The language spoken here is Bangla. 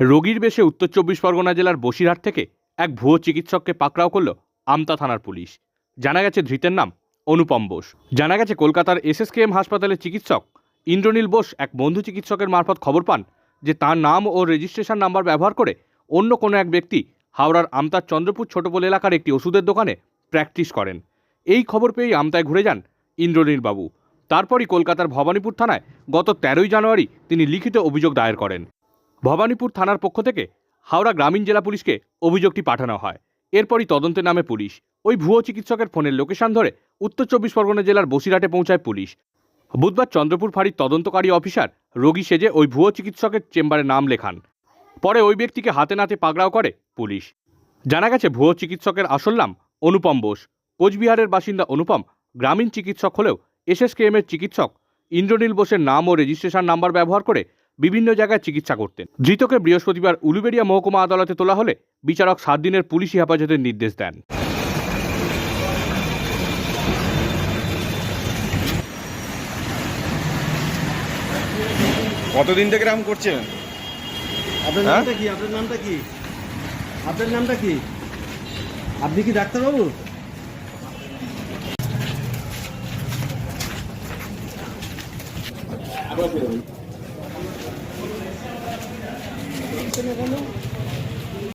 রোগীর বেশে উত্তর চব্বিশ পরগনা জেলার বসিরহাট থেকে এক ভুয়ো চিকিৎসককে পাকড়াও করল আমতা থানার পুলিশ। জানা গেছে ধৃতের নাম অনুপম বোস। জানা গেছে কলকাতার এসএসকেএম হাসপাতালের চিকিৎসক ইন্দ্রনীল বোস এক বন্ধু চিকিৎসকের মারফত খবর পান যে তার নাম ও রেজিস্ট্রেশন নাম্বার ব্যবহার করে অন্য কোনো এক ব্যক্তি হাওড়ার আমতার চন্দ্রপুর ছোটপোল এলাকার একটি ওষুধের দোকানে প্র্যাকটিস করেন। এই খবর পেয়েই আমতায় ঘুরে যান ইন্দ্রনীল বাবু। তারপরই কলকাতার ভবানীপুর থানায় গত তেরোই জানুয়ারি তিনি লিখিত অভিযোগ দায়ের করেন। ভবানীপুর থানার পক্ষ থেকে হাওড়া গ্রামীণ জেলা পুলিশকে অভিযোগটি পাঠানো হয়। এরপরই তদন্তে নামে পুলিশ। ওই ভুয়ো চিকিৎসকের ফোনের লোকেশন ধরে উত্তর চব্বিশ পরগনা জেলার বসিরহাটে পৌঁছায় পুলিশ। বুধবার চন্দ্রপুর ফাঁড়ির তদন্তকারী অফিসার রোগী সেজে ওই ভুয়ো চিকিৎসকের চেম্বারে নাম লেখান। পরে ওই ব্যক্তিকে হাতে নাতে পাকড়াও করে পুলিশ। জানা গেছে, ভুয়ো চিকিৎসকের আসল নাম অনুপম বোস। কোচবিহারের বাসিন্দা অনুপম গ্রামীণ চিকিৎসক হলেও এসএসকেএমের চিকিৎসক। ইন্দ্রনীল বোসের নাম ও রেজিস্ট্রেশন নাম্বার ব্যবহার করে বিভিন্ন জায়গায় চিকিৎসা করতেন। ধৃতকে বৃহস্পতিবার উলুবেড়িয়া মহকুমা আদালতে তোলা হলে বিচারক সাত দিনের পুলিশি হেফাজতের নির্দেশ দেন। কতদিন থেকে এরকম করছেন? আপনার হ্যাঁ? নামটা কি? আপনার নামটা কি? আপনার নামটা কি? আপনি কি ডাক্তারবাবু? 真的没有。